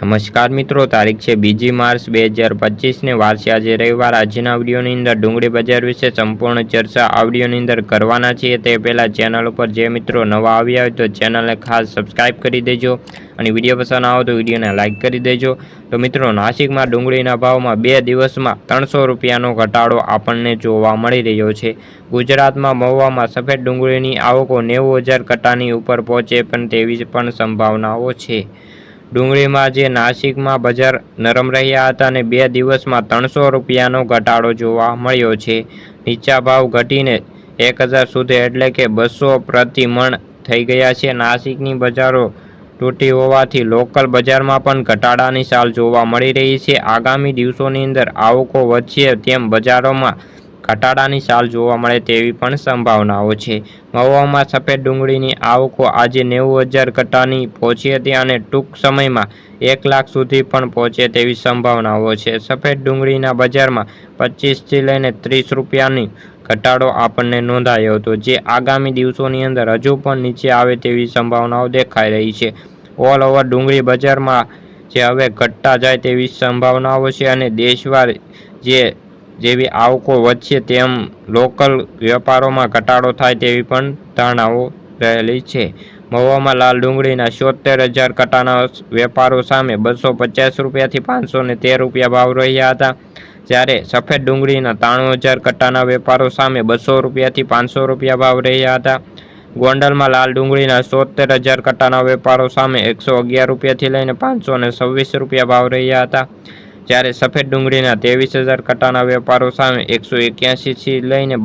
નમસ્કાર મિત્રો, તારીખ છે બીજી માર્ચ બે હજાર પચીસને. વાર આજે રવિવાર. આજના વિડીયોની અંદર ડુંગળી બજાર વિશે સંપૂર્ણ ચર્ચા આ અંદર કરવાના છીએ. તે પહેલાં ચેનલ ઉપર જે મિત્રો નવા આવ્યા હોય તો ચેનલને ખાસ સબસ્ક્રાઇબ કરી દેજો અને વીડિયો પસંદ આવો તો વિડીયોને લાઇક કરી દેજો. તો મિત્રો, નાસિકમાં ડુંગળીના ભાવમાં બે દિવસમાં ત્રણસો રૂપિયાનો ઘટાડો આપણને જોવા મળી રહ્યો છે. ગુજરાતમાં મહુવામાં સફેદ ડુંગળીની આવકો નેવું હજાર કટાની ઉપર પહોંચે પણ તેવી પણ સંભાવનાઓ છે. ડુંગળીમાં જે નાસિકમાં બજાર નરમ રહ્યા હતા અને બે દિવસમાં ત્રણસો રૂપિયાનો ઘટાડો જોવા મળ્યો છે. નીચા ભાવ ઘટીને એક હજાર સુધી એટલે કે બસો પ્રતિ મણ થઈ ગયા છે. નાસિકની બજારો તૂટી હોવાથી લોકલ બજારમાં પણ ઘટાડાની ચાલ જોવા મળી રહી છે. આગામી દિવસોની અંદર આવકો વધશે તેમ બજારોમાં ઘટાડાની ચાલ જોવા મળે તેવી પણ સંભાવનાઓ છે. મહુવામાં સફેદ ડુંગળીની આવકો આજે નેવું હજાર ઘટાની પહોંચી હતી અને ટૂંક સમયમાં એક લાખ સુધી પણ પહોંચે તેવી સંભાવનાઓ છે. સફેદ ડુંગળીના બજારમાં પચીસથી લઈને ત્રીસ રૂપિયાની ઘટાડો આપણને નોંધાયો હતો, જે આગામી દિવસોની અંદર હજુ પણ નીચે આવે તેવી સંભાવનાઓ દેખાઈ રહી છે. ઓલ ઓવર ડુંગળી બજારમાં જે હવે ઘટતા જાય તેવી સંભાવનાઓ છે અને દેશવાર જે જેવી આવકો વધશે તેમ લોકલ વેપારોમાં ઘટાડો થાય તેવી પણ ધારણાઓ રહેલી છે. મહુવામાં લાલ ડુંગળીના છોતેર હજાર કટાના વેપારો સામે બસો પચાસ રૂપિયાથી પાંચસો ને તેર રૂપિયા ભાવ રહ્યા હતા. જ્યારે સફેદ ડુંગળીના ત્રાણું હજાર કટાના વેપારો સામે બસો રૂપિયાથી પાંચસો રૂપિયા ભાવ રહ્યા હતા. ગોંડલમાં લાલ ડુંગળીના સોતેર હજાર કટાના વેપારો સામે એકસો અગિયાર રૂપિયાથી લઈને પાંચસો ને છવ્વીસ રૂપિયા ભાવ રહ્યા હતા. જ્યારે સફેદ ડુંગળીના ત્રેવીસ હજાર કટાના વેપારો સામે એકસો એક્યાસીથી લઈને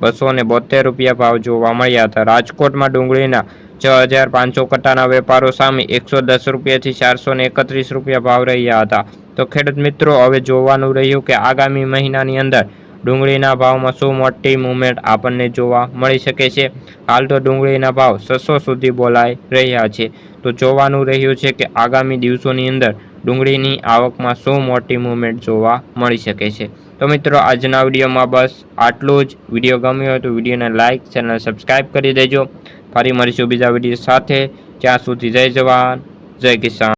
બસો ને બોતેર રૂપિયા ભાવ જોવા મળ્યા હતા. રાજકોટમાં ડુંગળીના છ હજાર પાંચસો કટાના વેપારો સામે એકસો દસ રૂપિયાથી ચારસો ને એકત્રીસ રૂપિયા ભાવ રહ્યા હતા. તો ખેડૂત મિત્રો, હવે જોવાનું રહ્યું કે આગામી મહિનાની અંદર ડુંગળીના ભાવમાં શું મોટી મુવમેન્ટ આપણને જોવા મળી શકે છે. હાલ તો ડુંગળીના ભાવ છસો સુધી બોલાઈ રહ્યા છે. તો જોવાનું રહ્યું છે કે આગામી દિવસોની અંદર ડુંગળીની આવકમાં શું મોટી મુવમેન્ટ જોવા મળી શકે છે? તો મિત્રો, આજના વિડીયોમાં બસ આટલું જ. વીડિયો ગમ્યો હોય તો વિડીયોને લાઇક ચેનલ સબસ્ક્રાઈબ કરી દેજો. ફરી મળીશું બીજા વીડિયો સાથે. ત્યાં સુધી જય જવાન, જય કિસાન.